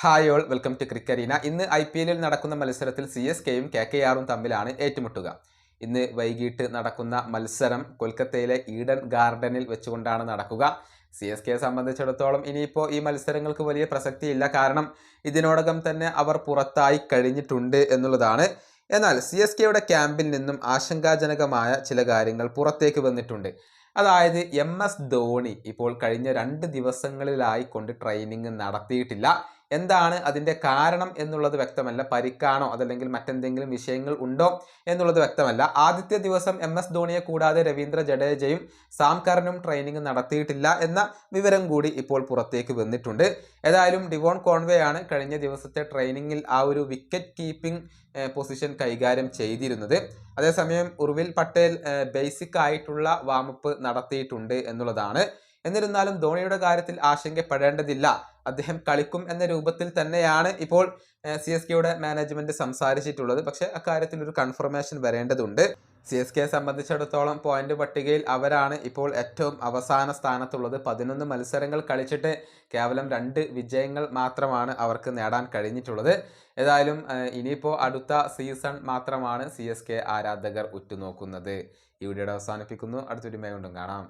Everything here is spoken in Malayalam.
Hi all welcome to Cricarena ഇന്ന് ഐ പി എല്ലിൽ നടക്കുന്ന മത്സരത്തിൽ സി എസ് കെയും കെ കെ ആറും തമ്മിലാണ് ഏറ്റുമുട്ടുക. ഇന്ന് വൈകിട്ട് നടക്കുന്ന മത്സരം കൊൽക്കത്തയിലെ ഈഡൻ ഗാർഡനിൽ വെച്ചുകൊണ്ടാണ് നടക്കുക. സി എസ് കെയെ സംബന്ധിച്ചിടത്തോളം ഇനിയിപ്പോൾ ഈ മത്സരങ്ങൾക്ക് വലിയ പ്രസക്തിയില്ല. കാരണം ഇതിനോടകം തന്നെ അവർ പുറത്തായി കഴിഞ്ഞിട്ടുണ്ട് എന്നുള്ളതാണ്. എന്നാൽ സി എസ് കെയുടെ ക്യാമ്പിൽ നിന്നും ആശങ്കാജനകമായ ചില കാര്യങ്ങൾ പുറത്തേക്ക് വന്നിട്ടുണ്ട്. അതായത് എം എസ് ധോണി ഇപ്പോൾ കഴിഞ്ഞ രണ്ട് ദിവസങ്ങളിലായി കൊണ്ട് ട്രെയിനിങ് നടത്തിയിട്ടില്ല. എന്താണ് അതിന്റെ കാരണം എന്നുള്ളത് വ്യക്തമല്ല. പരിക്കാണോ അതല്ലെങ്കിൽ മറ്റെന്തെങ്കിലും വിഷയങ്ങൾ ഉണ്ടോ എന്നുള്ളത് വ്യക്തമല്ല. ആദ്യത്തെ ദിവസം എം എസ് ധോണിയെ കൂടാതെ രവീന്ദ്ര ജഡേജയും സാംകരനും ട്രെയിനിങ് നടത്തിയിട്ടില്ല എന്ന വിവരം കൂടി ഇപ്പോൾ പുറത്തേക്ക് വന്നിട്ടുണ്ട്. ഏതായാലും ഡിവോൺ കോൺവേ ആണ് കഴിഞ്ഞ ദിവസത്തെ ട്രെയിനിങ്ങിൽ ആ ഒരു വിക്കറ്റ് കീപ്പിംഗ് പൊസിഷൻ കൈകാര്യം ചെയ്തിരുന്നത്. അതേസമയം ഉർവിൽ പട്ടേൽ ബേസിക് ആയിട്ടുള്ള വാമപ്പ് നടത്തിയിട്ടുണ്ട് എന്നുള്ളതാണ് എന്നിരുന്നാലും ധോണിയുടെ കാര്യത്തിൽ ആശങ്കപ്പെടേണ്ടതില്ല. അദ്ദേഹം കളിക്കും എന്ന രൂപത്തിൽ തന്നെയാണ് ഇപ്പോൾ സി എസ് കെയുടെ മാനേജ്മെന്റ് സംസാരിച്ചിട്ടുള്ളത്. പക്ഷേ അക്കാര്യത്തിൽ ഒരു കൺഫർമേഷൻ വരേണ്ടതുണ്ട്. സി എസ് കെയെ സംബന്ധിച്ചിടത്തോളം പോയിന്റ് പട്ടികയിൽ അവരാണ് ഇപ്പോൾ ഏറ്റവും അവസാന സ്ഥാനത്തുള്ളത്. പതിനൊന്ന് മത്സരങ്ങൾ കളിച്ചിട്ട് കേവലം രണ്ട് വിജയങ്ങൾ മാത്രമാണ് അവർക്ക് നേടാൻ കഴിഞ്ഞിട്ടുള്ളത്. ഏതായാലും ഇനിയിപ്പോൾ അടുത്ത സീസൺ മാത്രമാണ് സി എസ് കെ ആരാധകർ ഉറ്റുനോക്കുന്നത്. ഈ വീഡിയോയുടെ അവസാനിപ്പിക്കുന്നു. അടുത്തൊരു കൊണ്ടും കാണാം.